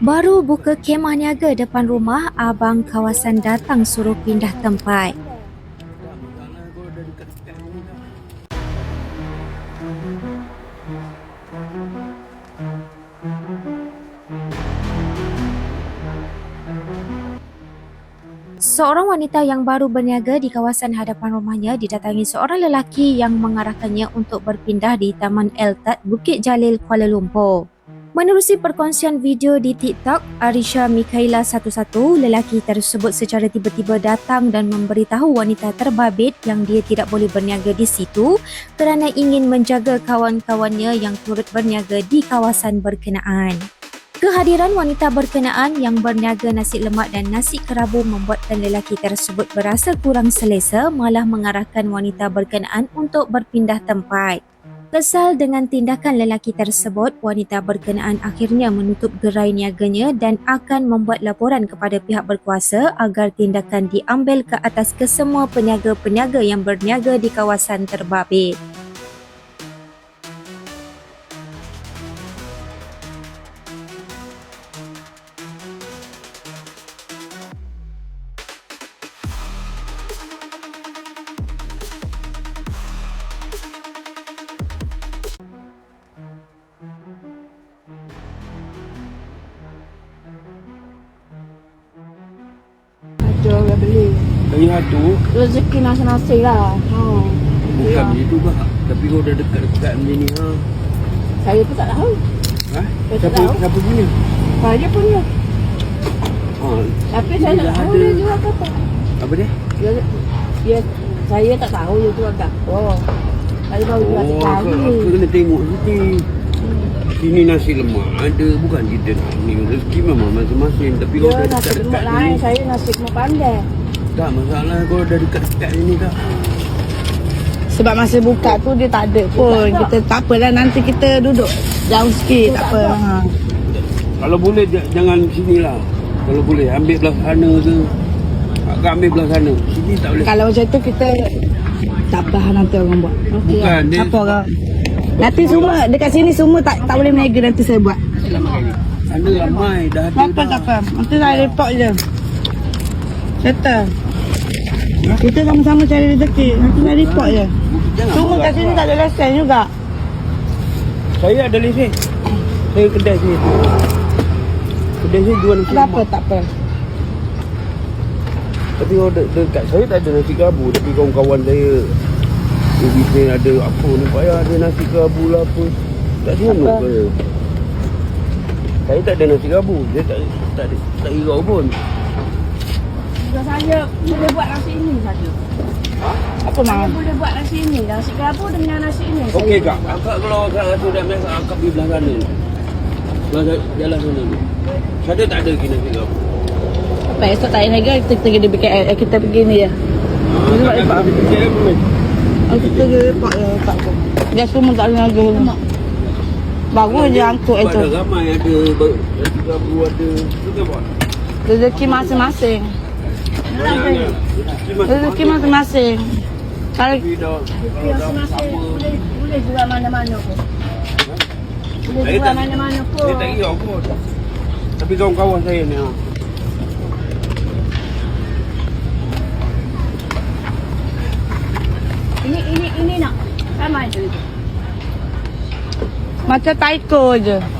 Baru buka kemah niaga depan rumah, abang kawasan datang suruh pindah tempat. Seorang wanita yang baru berniaga di kawasan hadapan rumahnya didatangi seorang lelaki yang mengarahkannya untuk berpindah di Taman Eltat, Bukit Jalil, Kuala Lumpur. Menerusi perkongsian video di TikTok, Arisha Mikaela 11, lelaki tersebut secara tiba-tiba datang dan memberitahu wanita terbabit yang dia tidak boleh berniaga di situ kerana ingin menjaga kawan-kawannya yang turut berniaga di kawasan berkenaan. Kehadiran wanita berkenaan yang berniaga nasi lemak dan nasi kerabu membuatkan lelaki tersebut berasa kurang selesa malah mengarahkan wanita berkenaan untuk berpindah tempat. Kesal dengan tindakan lelaki tersebut, wanita berkenaan akhirnya menutup gerai niaganya dan akan membuat laporan kepada pihak berkuasa agar tindakan diambil ke atas kesemua peniaga-peniaga yang berniaga di kawasan terbabit. Beli. Dari hatu Rezeki nasi-nasi lah. Ha. bukan Ya. macam tu bah. Tapi kau dah dekat-dekat macam ni ha. Saya pun tak tahu. Ha? Saya tak Siapa tahu. siapa punya? Saya punya. Ha. Tapi Dia saya tak tahu ada. dia jual apa. Apa dia? Dia, dia, saya tak tahu dia jual apa. Saya baru jual Oh, aku, sekali. kena tengok sini. Sini nasi lemak ada bukan kita nak ni rezeki memang masing-masing tapi kau Dia dah dekat-dekat ni. Saya nasi lemak pandai. Tak masalah kau dah dekat-dekat ni dah. Sebab masa buka tu dia tak ada pun. Kita tak apalah nanti kita duduk jauh sikit tak apa. Ha. Kalau boleh j- jangan sini lah. Kalau boleh ambil belah sana ke. Agak ambil belah sana. Sini tak boleh. Kalau macam tu kita tak apa nanti orang buat. Bukan dia. Apa orang? Nanti semua dekat sini semua tak tak boleh meniaga nanti saya buat. Sana ramai dah ada Tak apa dah. tak apa. Nanti saya report je. Settle. Kita sama-sama cari rezeki. Nanti saya report je. Buat. kat sini tak ada lesen juga. Saya ada lesen. Saya kedai sini. Kedai saya jual nasi Tak apa tak apa. Tapi kalau de- dekat saya tak ada nasi kerabu. Tapi kawan-kawan saya dia bisnes ada apa ni payah ada nasi kerabu lah apa. Tak sanggup Apa? saya. Saya tak ada nasi kerabu. Dia tak tak ada, tak hirau pun. Saya boleh buat nasi ini saja. Apa Saya mau? boleh buat nasi ini. Nasi kerabu dengan nasi ini. Okey kak. Akak kalau akak rasa dah biasa akak pergi belah sana. ni. Belah jalan sana ni. Saya tak ada lagi nasi kerabu. Apa esok tak payah niaga kita pergi di BKL. Eh, kita pergi ni tak lepak. ada fikir apa. Oh, kita pergi report je tak apa. Dia semua tak ada niaga. Baru je angkut itu. Ada ramai ada kerabu ada. Tu kan buat. Rezeki masing-masing. Dah kalau dah Nasi-nasi sama. boleh, boleh jual mana-mana pun. Boleh Saya jual mana-mana pun. Saya tak kira pun. Tapi kawan-kawan saya ni. ah. Ini ini ini nak sama itu. macam taiko je.